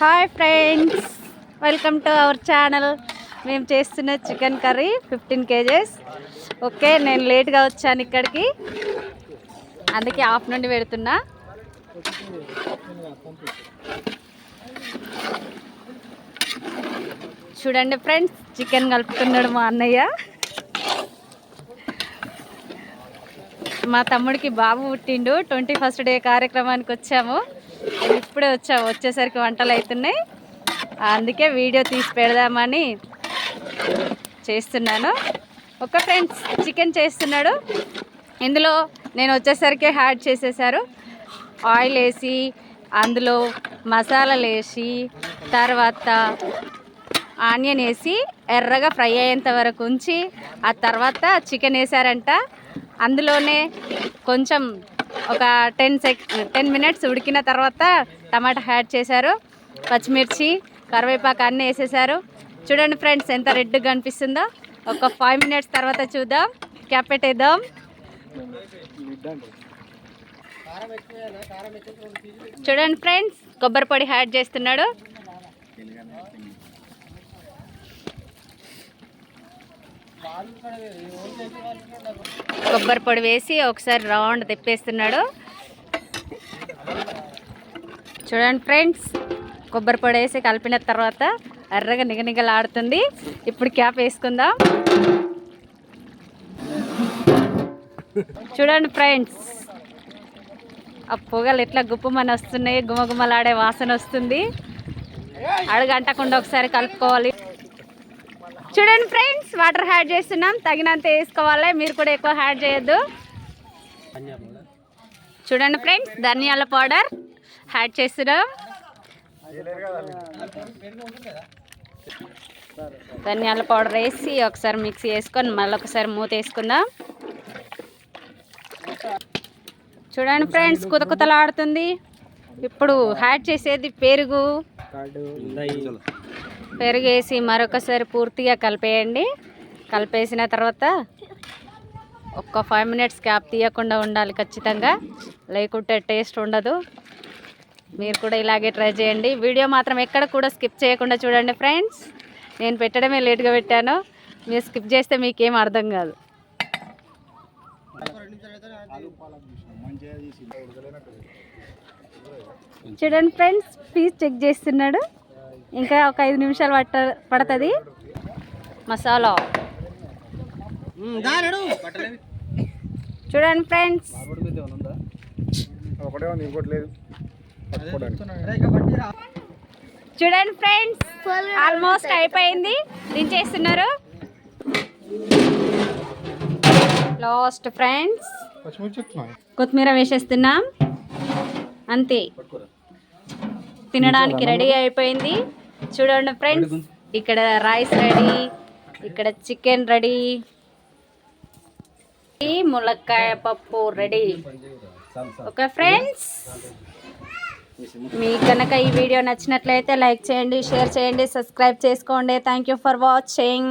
Hi friends welcome to our channel. మేము చేస్తున్న chicken curry fifteen kgs. Okay నేను లేట్గా వచ్చాను ఇక్కడికి. అందుకే హాఫ్ నుండి పెడుతున్నా. చూడండి ఫ్రెండ్స్ చికెన్ కలుపుతున్నాడు మా అన్నయ్య. మా తమ్ముడికి బాబు పుట్టిండు. ట్వంటీ ఫస్ట్ డే కార్యక్రమానికి వచ్చాము. ఇప్పుడే వచ్చాము వచ్చేసరికి వంటలు అవుతున్నాయి అందుకే వీడియో తీసి పెడదామని చేస్తున్నాను. ఒక ఫ్రెండ్స్ చికెన్ చేస్తున్నాడు. ఇందులో నేను వచ్చేసరికి యాడ్ చేసేసారు. ఆయిల్ వేసి అందులో మసాలాలు వేసి తర్వాత ఆనియన్ వేసి ఎర్రగా ఫ్రై అయ్యేంత వరకు ఉంచి ఆ తర్వాత చికెన్ వేసారంట. అందులోనే కొంచెం ఒక టెన్ సెక్ టెన్ మినిట్స్ ఉడికిన తర్వాత టమాటా యాడ్ చేశారు. పచ్చిమిర్చి కరివేపాకు అన్నీ వేసేసారు. చూడండి ఫ్రెండ్స్ ఎంత రెడ్గా కనిపిస్తుందో ఒక ఫైవ్ మినిట్స్ తర్వాత చూద్దాం. క్యాప్ పెట్టేద్దాం. చూడండి ఫ్రెండ్స్ కొబ్బరి పొడి యాడ్ చేస్తున్నాడు. కొబ్బరి పొడి వేసి ఒకసారి రౌండ్ తిప్పేస్తున్నాడు. చూడండి ఫ్రెండ్స్ కొబ్బరి పొడి వేసి కలిపిన తర్వాత ఎర్రగా నిగనిగలాడుతుంది. ఇప్పుడు క్యాప్ వేసుకుందాం. చూడండి ఫ్రెండ్స్ ఆ పొగలు ఎట్లా గుప్పమని వస్తున్నాయి గుమగుమలాడే వాసన వస్తుంది. అడుగంటకుండా ఒకసారి కలుపుకోవాలి. చూడండి ఫ్రెండ్స్ వాటర్ యాడ్ చేస్తున్నాం. తగినంత వేసుకోవాలి. మీరు కూడా ఎక్కువ యాడ్ చేయొద్దు. చూడండి ఫ్రెండ్స్ ధనియాల పౌడర్ యాడ్ చేస్తున్నాం. ధనియాల పౌడర్ వేసి ఒకసారి మిక్సీ వేసుకొని మళ్ళీ ఒకసారి మూత వేసుకుందాం. చూడండి ఫ్రెండ్స్ కుత కుతలాడుతుంది. ఇప్పుడు యాడ్ చేసేది పెరుగు. పెరిగేసి మరొకసారి పూర్తిగా కలిపేయండి. కలిపేసిన తర్వాత ఒక్క ఫైవ్ మినిట్స్ క్యాప్ తీయకుండా ఉండాలి ఖచ్చితంగా. లేకుంటే టేస్ట్ ఉండదు. మీరు కూడా ఇలాగే ట్రై చేయండి. వీడియో మాత్రం ఎక్కడ కూడా స్కిప్ చేయకుండా చూడండి ఫ్రెండ్స్ నేను పెట్టడమే లేట్గా పెట్టాను. మీరు స్కిప్ చేస్తే మీకేం అర్థం కాదు. చూడండి ఫ్రెండ్స్ పీస్ చెక్ చేస్తున్నాడు. ఇంకా ఒక ఐదు నిమిషాలు పట్ట పడుతుంది. మసాలా. చూడండి ఫ్రెండ్స్. చూడండి ఫ్రెండ్స్. ఆల్మోస్ట్ అయిపోయింది. దించేస్తున్నారు లాస్ట్ ఫ్రెండ్స్. కొత్తిమీర వేసేస్తున్నాం. అంతే. తినడానికి రెడీ అయిపోయింది. చూడండి ఫ్రెండ్స్ ఇక్కడ రైస్ రెడీ ఇక్కడ చికెన్ రెడీ ములక్కాయ పప్పు రెడీ. Okay friends? మీకు కనుక ఈ వీడియో నచ్చినట్లయితే లైక్ చేయండి షేర్ చేయండి సబ్స్క్రైబ్ చేసుకోండి. Thank you for watching